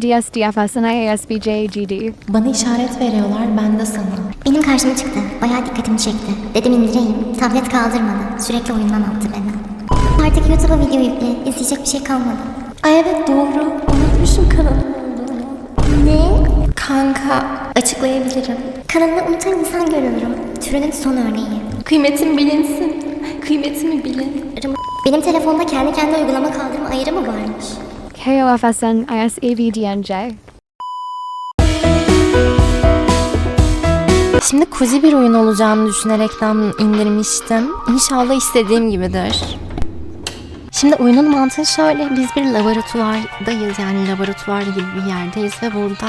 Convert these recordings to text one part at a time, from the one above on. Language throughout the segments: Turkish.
DS, DFS, and IASBJ, GD. Bana işaret veriyorlar, ben de sana. Benim karşıma çıktı. Bayağı dikkatimi çekti. Dedim indireyim. Tablet kaldırmadı. Sürekli oyundan attı beni. Artık YouTube'a video yükle. İzleyecek bir şey kalmadı. Ay evet doğru, unutmuşum kanalım olduğunu. Ne? Kanka, açıklayabilirim. Kanalını unutan insan görüyorum. Türünün son örneği. Kıymetim bilinsin, kıymetimi bilin. Benim telefonda kendi kendine uygulama kaldırma ayarı mı varmış? KOFSN, ISAVDNJ. Şimdi kuzi bir oyun olacağını düşünerekten indirmiştim. İnşallah istediğim gibidir. Şimdi oyunun mantığı şöyle. Biz bir laboratuvardayız. Yani laboratuvar gibi bir yerdeyiz ve burada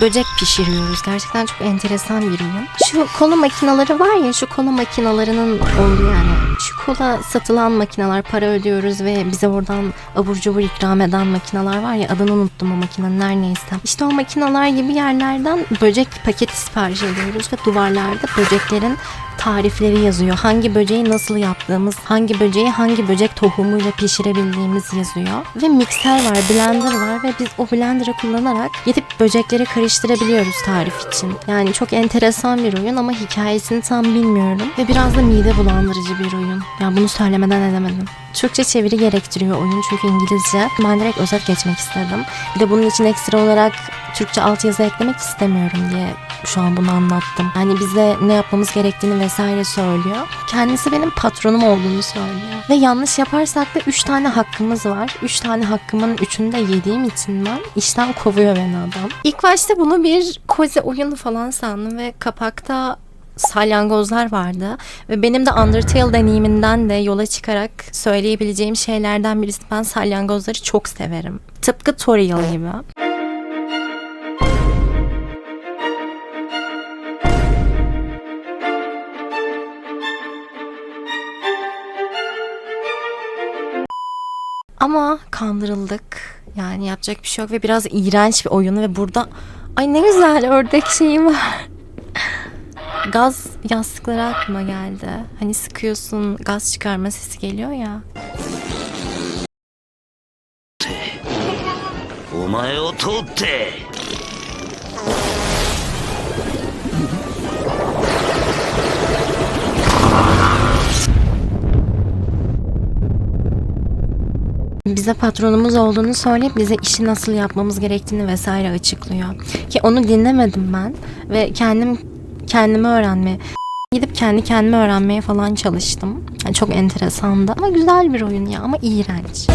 böcek pişiriyoruz. Gerçekten çok enteresan bir oyun. Şu kola makineleri var ya şu kola makinalarının olduğu yani. Şu kola satılan makineler para ödüyoruz ve bize oradan abur cubur ikram eden makineler var ya adını unuttum o makinenin her neyse. İşte o makineler gibi yerlerden böcek paketi sipariş ediyoruz ve duvarlarda böceklerin tarifleri yazıyor. Hangi böceği nasıl yaptığımız, hangi böceği hangi böcek tohumuyla pişirebildiğimiz yazıyor. Ve mikser var, blender var ve biz o blender'ı kullanarak gidip böcekleri karıştırabiliyoruz tarif için. Yani çok enteresan bir oyun ama hikayesini tam bilmiyorum. Ve biraz da mide bulandırıcı bir oyun. Ya bunu söylemeden edemedim. Türkçe çeviri gerektiriyor oyun çünkü İngilizce. Ben direkt özet geçmek istedim. Bir de bunun için ekstra olarak Türkçe altyazı eklemek istemiyorum diye şu an bunu anlattım. Yani bize ne yapmamız gerektiğini vesaire söylüyor. Kendisi benim patronum olduğunu söylüyor. Ve yanlış yaparsak da 3 tane hakkımız var. 3 tane hakkımın 3'ünü de yediğim için ben işten kovuyor beni adam. İlk başta bunu bir koze oyunu falan sandım ve kapakta salyangozlar vardı ve benim de Undertale deneyiminden de yola çıkarak söyleyebileceğim şeylerden birisi ben salyangozları çok severim. Tıpkı Toriel gibi. Ama kandırıldık. Yani yapacak bir şey yok ve biraz iğrenç bir oyunu ve burada ay ne güzel ördek şeyi var. Gaz yastıkları aklıma geldi. Hani sıkıyorsun gaz çıkarma sesi geliyor ya. お前を通って。 bize patronumuz olduğunu söyleyip bize işi nasıl yapmamız gerektiğini vesaire açıklıyor. Ki onu dinlemedim ben ve kendim kendimi öğrenmeye gidip kendi kendime öğrenmeye falan çalıştım. Yani çok enteresandı ama güzel bir oyun ya ama iğrenç.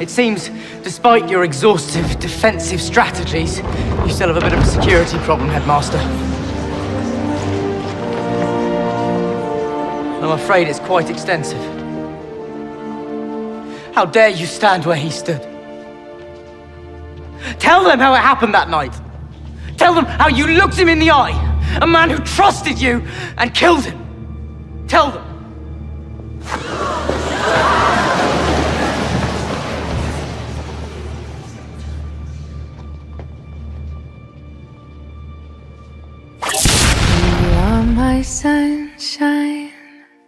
It seems, despite your exhaustive defensive strategies, you still have a bit of a security problem, Headmaster. I'm afraid it's quite extensive. How dare you stand where he stood? Tell them how it happened that night. Tell them how you looked him in the eye, a man who trusted you and killed him. Tell them. My sunshine,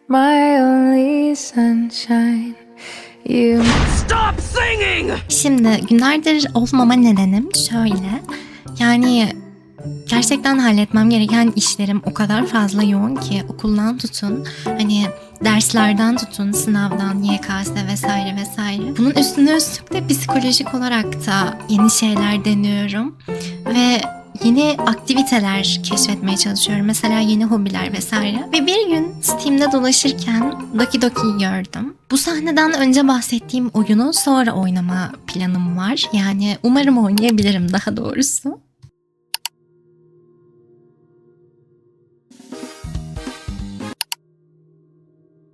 my only sunshine. You! Şimdi günlerdir olmama nedenim şöyle. Yani gerçekten halletmem gereken işlerim o kadar fazla yoğun ki okuldan tutun hani derslerden tutun sınavdan YKS vesaire vesaire. Bunun üstüne üstlük de psikolojik olarak da yeni şeyler deniyorum ve yeni aktiviteler keşfetmeye çalışıyorum. Mesela yeni hobiler vesaire. Ve bir gün Steam'de dolaşırken Doki Doki'yi gördüm. Bu sahneden önce bahsettiğim oyunu sonra oynama planım var. Yani umarım oynayabilirim daha doğrusu.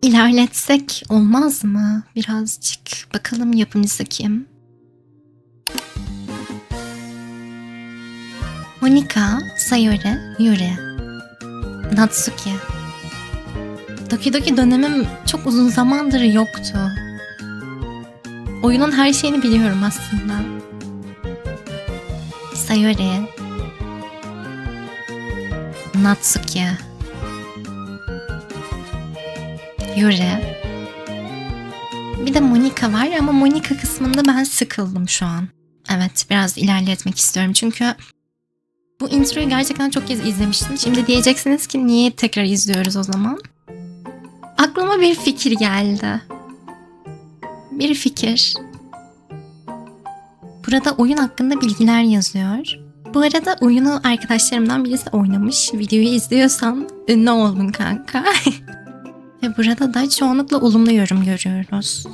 İlerletsek olmaz mı? Birazcık bakalım yapımcısı kim? Monika, Sayori, Yuri, Natsuki. Doki Doki dönemim çok uzun zamandır yoktu. Oyunun her şeyini biliyorum aslında. Sayori, Natsuki, Yuri, bir de Monica var ama Monica kısmında ben sıkıldım şu an. Evet biraz ilerletmek istiyorum çünkü bu introyu gerçekten çok kez izlemiştim. Şimdi diyeceksiniz ki niye tekrar izliyoruz o zaman? Aklıma bir fikir geldi. Bir fikir. Burada oyun hakkında bilgiler yazıyor. Bu arada oyunu arkadaşlarımdan birisi oynamış. Videoyu izliyorsan ünlü oldun kanka. Ve burada da çoğunlukla olumlu yorum görüyoruz.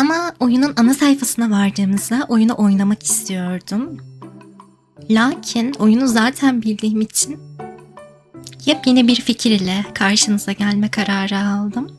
Ama oyunun ana sayfasına vardığımızda oyunu oynamak istiyordum. Lakin oyunu zaten bildiğim için yepyeni bir fikir ile karşınıza gelme kararı aldım.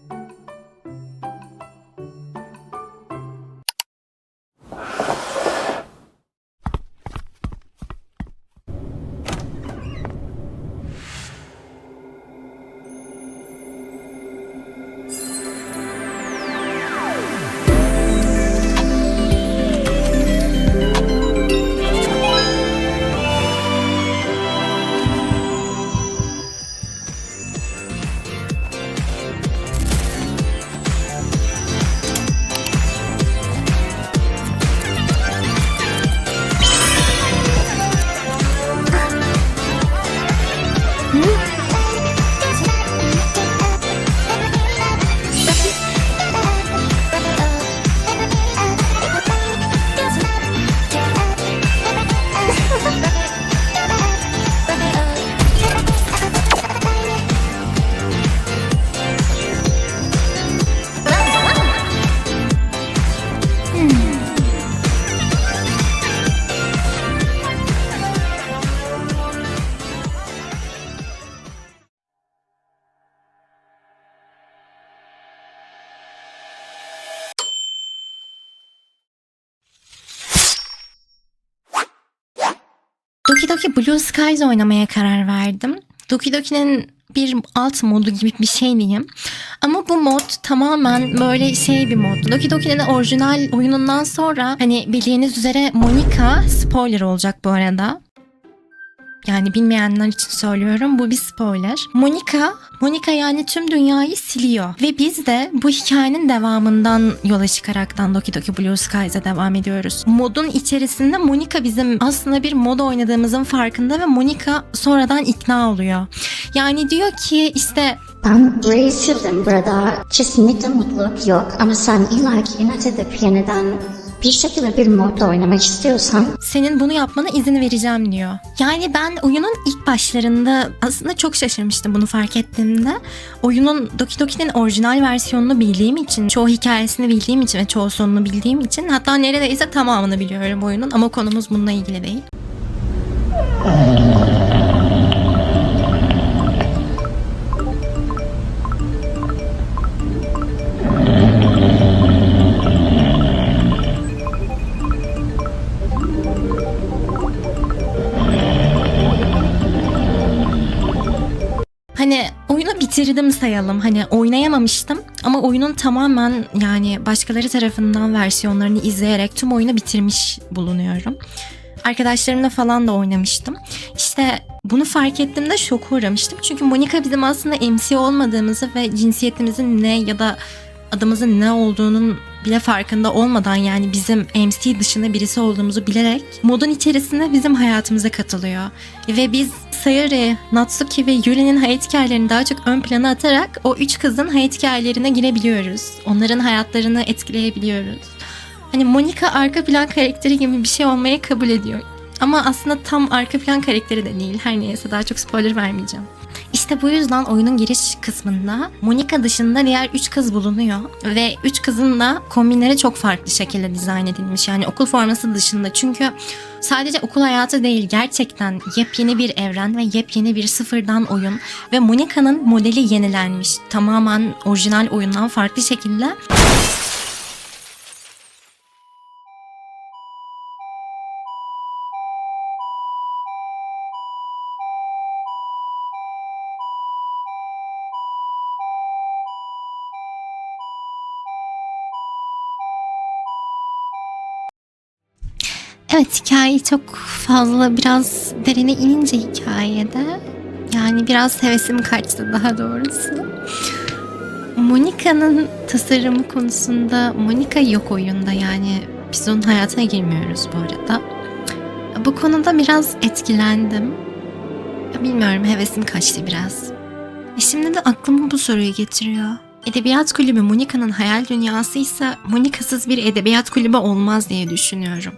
Doki Doki Blue Skies oynamaya karar verdim. Doki Doki'nin bir alt modu gibi bir şey diyeyim. Ama bu mod tamamen böyle şey bir mod. Doki Doki'nin orijinal oyunundan sonra hani bildiğiniz üzere Monica spoiler olacak bu arada. Yani bilmeyenler için söylüyorum bu bir spoiler. Monica, Monica yani tüm dünyayı siliyor. Ve biz de bu hikayenin devamından yola çıkaraktan Doki Doki Blue Skies'a devam ediyoruz. Modun içerisinde Monica bizim aslında bir mod oynadığımızın farkında ve Monica sonradan ikna oluyor. Yani diyor ki işte Ben burayı sildim burada. Kesinlikle mutluluk yok ama sen illaki inat edip yeniden bir şekilde bir modda oynamak istiyorsan senin bunu yapmana izin vereceğim diyor. Yani ben oyunun ilk başlarında aslında çok şaşırmıştım bunu fark ettiğimde. Oyunun Doki Doki'nin orijinal versiyonunu bildiğim için, çoğu hikayesini bildiğim için ve çoğu sonunu bildiğim için hatta neredeyse tamamını biliyorum oyunun ama konumuz bununla ilgili değil. Bitirdim sayalım. Hani oynayamamıştım ama oyunun tamamen yani başkaları tarafından versiyonlarını izleyerek tüm oyunu bitirmiş bulunuyorum. Arkadaşlarımla falan da oynamıştım. İşte bunu fark ettiğimde şoka uğramıştım. Çünkü Monica bizim aslında MC olmadığımızı ve cinsiyetimizin ne ya da adımızın ne olduğunun bile farkında olmadan yani bizim MC dışında birisi olduğumuzu bilerek modun içerisinde bizim hayatımıza katılıyor. Ve biz Sayori, Natsuki ve Yuri'nin hayat hikayelerini daha çok ön plana atarak o üç kızın hayat hikayelerine girebiliyoruz. Onların hayatlarını etkileyebiliyoruz. Hani Monica arka plan karakteri gibi bir şey olmaya kabul ediyor. Ama aslında tam arka plan karakteri de değil. Her neyse daha çok spoiler vermeyeceğim. İşte bu yüzden oyunun giriş kısmında Monica dışında diğer 3 kız bulunuyor. Ve 3 kızın da kombinleri çok farklı şekilde dizayn edilmiş. Yani okul forması dışında. Çünkü sadece okul hayatı değil gerçekten yepyeni bir evren ve yepyeni bir sıfırdan oyun. Ve Monica'nın modeli yenilenmiş. Tamamen orijinal oyundan farklı şekilde. Evet hikaye çok fazla biraz derine inince hikayede yani biraz hevesim kaçtı daha doğrusu. Monica'nın tasarımı konusunda Monica yok oyunda yani biz onun hayatına girmiyoruz bu arada. Bu konuda biraz etkilendim. Bilmiyorum hevesim kaçtı biraz. E şimdi de aklıma bu soruyu getiriyor. Edebiyat kulübü Monica'nın hayal dünyası ise Monica'sız bir edebiyat kulübü olmaz diye düşünüyorum.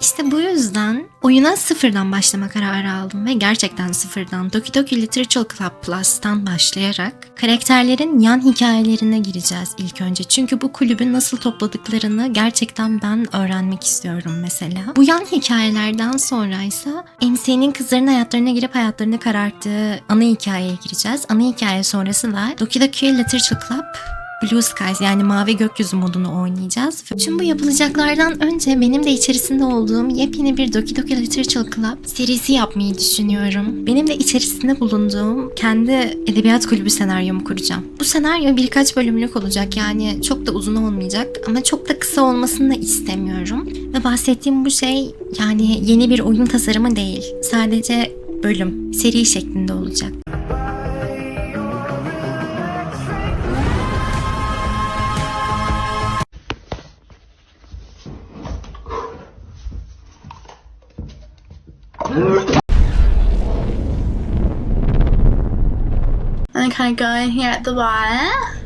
İşte bu yüzden oyuna sıfırdan başlama kararı aldım ve gerçekten sıfırdan Doki Doki Literature Club Plus'tan başlayarak karakterlerin yan hikayelerine gireceğiz ilk önce. Çünkü bu kulübü nasıl topladıklarını gerçekten ben öğrenmek istiyorum mesela. Bu yan hikayelerden sonra ise MC'nin kızların hayatlarına girip hayatlarını kararttığı ana hikayeye gireceğiz. Ana hikaye sonrası da Doki Doki Literature Club Blue Skies yani mavi gökyüzü modunu oynayacağız. Tüm bu yapılacaklardan önce benim de içerisinde olduğum yepyeni bir Doki Doki Literature Club serisi yapmayı düşünüyorum. Benim de içerisinde bulunduğum kendi edebiyat kulübü senaryomu kuracağım. Bu senaryo birkaç bölümlük olacak yani çok da uzun olmayacak ama çok da kısa olmasını da istemiyorum. Ve bahsettiğim bu şey yani yeni bir oyun tasarımı değil. Sadece bölüm, seri şeklinde olacak. And then kind of going here at the bottom.